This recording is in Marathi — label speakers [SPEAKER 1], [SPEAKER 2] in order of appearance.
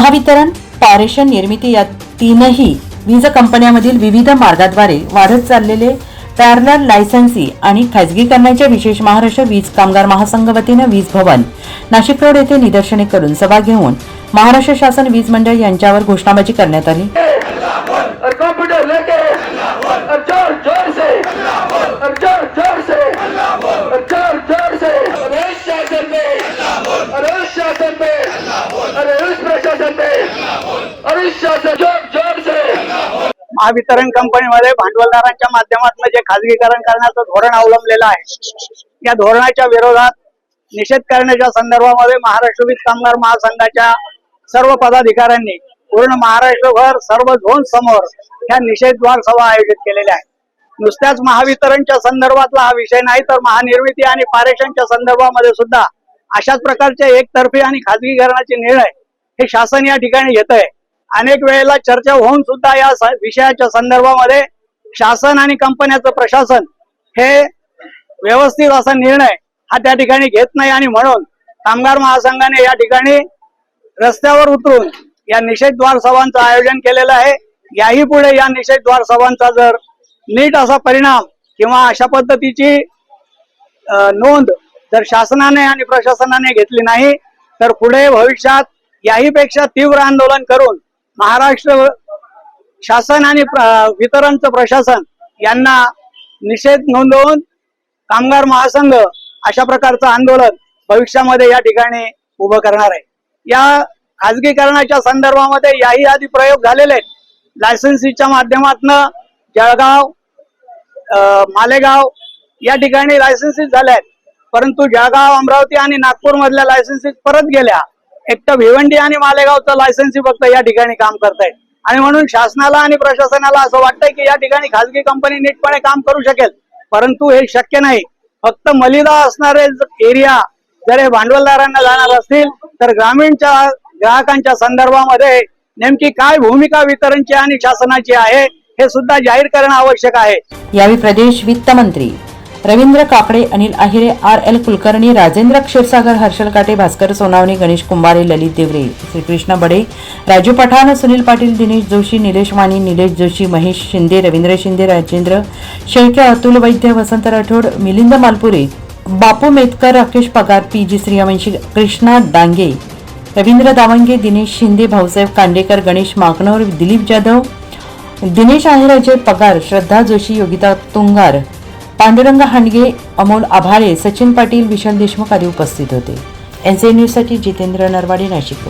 [SPEAKER 1] महावितरण पारेषण निर्मिती या तीनही वीज कंपन्यांमधील विविध मार्गाद्वारे वाढत चाललेले पॅरलर लायसन्सी आणि खाजगीकरणाच्या विशेष महाराष्ट्र वीज कामगार महासंघ वतीनं वीज भवन नाशिक रोड येथे निदर्शने करून सभा घेऊन महाराष्ट्र शासन वीज मंडळ यांच्यावर घोषणाबाजी करण्यात आली
[SPEAKER 2] और कंप्यूटर लेके और जोर जोर से और जोर जोर से और जोर जोर से अरे इस शासन पे अरे उस शासन पे अरे उस प्रशासन पे जोर जोर से.
[SPEAKER 3] महावितरण कंपनीमध्ये भांडवलदारांच्या माध्यमातून जे खाजगीकरण करण्याचं धोरण अवलंबलेलं आहे या धोरणाच्या विरोधात निषेध करण्याच्या संदर्भामध्ये महाराष्ट्र वीज कामगार महासंघाच्या सर्व पदाधिकाऱ्यांनी पूर्ण महाराष्ट्रभर सर्व झोन समोर ह्या निषेधद्वार सभा आयोजित केलेल्या आहेत. नुसत्याच महावितरणच्या संदर्भातला हा विषय नाही तर महानिर्मिती आणि पारेषणच्या संदर्भामध्ये सुद्धा अशाच प्रकारचे एकतर्फी आणि खाजगीकरणाचे निर्णय हे शासन या ठिकाणी घेत आहे अनेक वेळेला चर्चा होऊन सुद्धा या विषयाच्या संदर्भामध्ये शासन आणि कंपन्याचं प्रशासन हे व्यवस्थित असा निर्णय हा त्या ठिकाणी घेत नाही आणि म्हणून कामगार महासंघाने या ठिकाणी रस्त्यावर उतरून या निषेधद्वार सभांचं आयोजन केलेलं आहे. याही पुढे या निषेधद्वार सभांचा जर नीट असा परिणाम किंवा अशा पद्धतीची नोंद जर शासनाने आणि प्रशासनाने घेतली नाही तर पुढे भविष्यात याही पेक्षा तीव्र आंदोलन करून महाराष्ट्र शासन आणि वितरणचं प्रशासन यांना निषेध नोंदवून कामगार महासंघ अशा प्रकारचं आंदोलन भविष्यामध्ये या ठिकाणी उभं करणार आहे. या खाजगीकरणाच्या संदर्भामध्ये याही आधी प्रयोग झालेले आहेत. लायसन्सीच्या माध्यमातनं जळगाव मालेगाव या ठिकाणी लायसन्सीस झाल्या आहेत. परंतु जळगाव अमरावती आणि नागपूर मधल्या परत गेल्या. एकटं भिवंडी आणि मालेगावचं लायसन्सी फक्त या ठिकाणी काम करताय आणि म्हणून शासनाला आणि प्रशासनाला असं वाटतंय की या ठिकाणी खाजगी कंपनी नीटपणे काम करू शकेल. परंतु हे शक्य नाही. फक्त मलिदा असणारे एरिया जर हे भांडवलदारांना जाणार असतील तर ग्रामीणच्या ग्राहकांच्या संदर्भामध्ये नेमकी काय भूमिका वितरणची आणि शासनाची आहे हे सुद्धा जाहीर करणं आवश्यक आहे.
[SPEAKER 1] यावेळी प्रदेश वित्त मंत्री रवींद्र काकडे अनिल आहिरे आर एल कुलकर्णी राजेंद्र क्षीरसागर हर्षल काटे भास्कर सोनावणे गणेश कुंभारे ललित देवरे श्रीकृष्ण बडे राजू पठाण सुनील पाटील दिनेश जोशी निलेश माने निलेश जोशी महेश शिंदे रवींद्र शिंदे राजेंद्र शेळके अतुल वैद्य वसंत राठोड मिलिंद मालपुरे बापू मेतकर राकेश पगार पी जी श्रीयवंशी कृष्णा डांगे रवींद्र दावंगे दिनेश शिंदे भाऊसाहेब कांडेकर गणेश माकनोर दिलीप जाधव दिनेश आहेराजे पगार श्रद्धा जोशी योगिता तुंगार पांडुरंग हांडगे अमोल आभाळे सचिन पाटील विशाल देशमुख आदी उपस्थित होते. एन सी न्यूजसाठी जितेंद्र नरवाडे नाशिक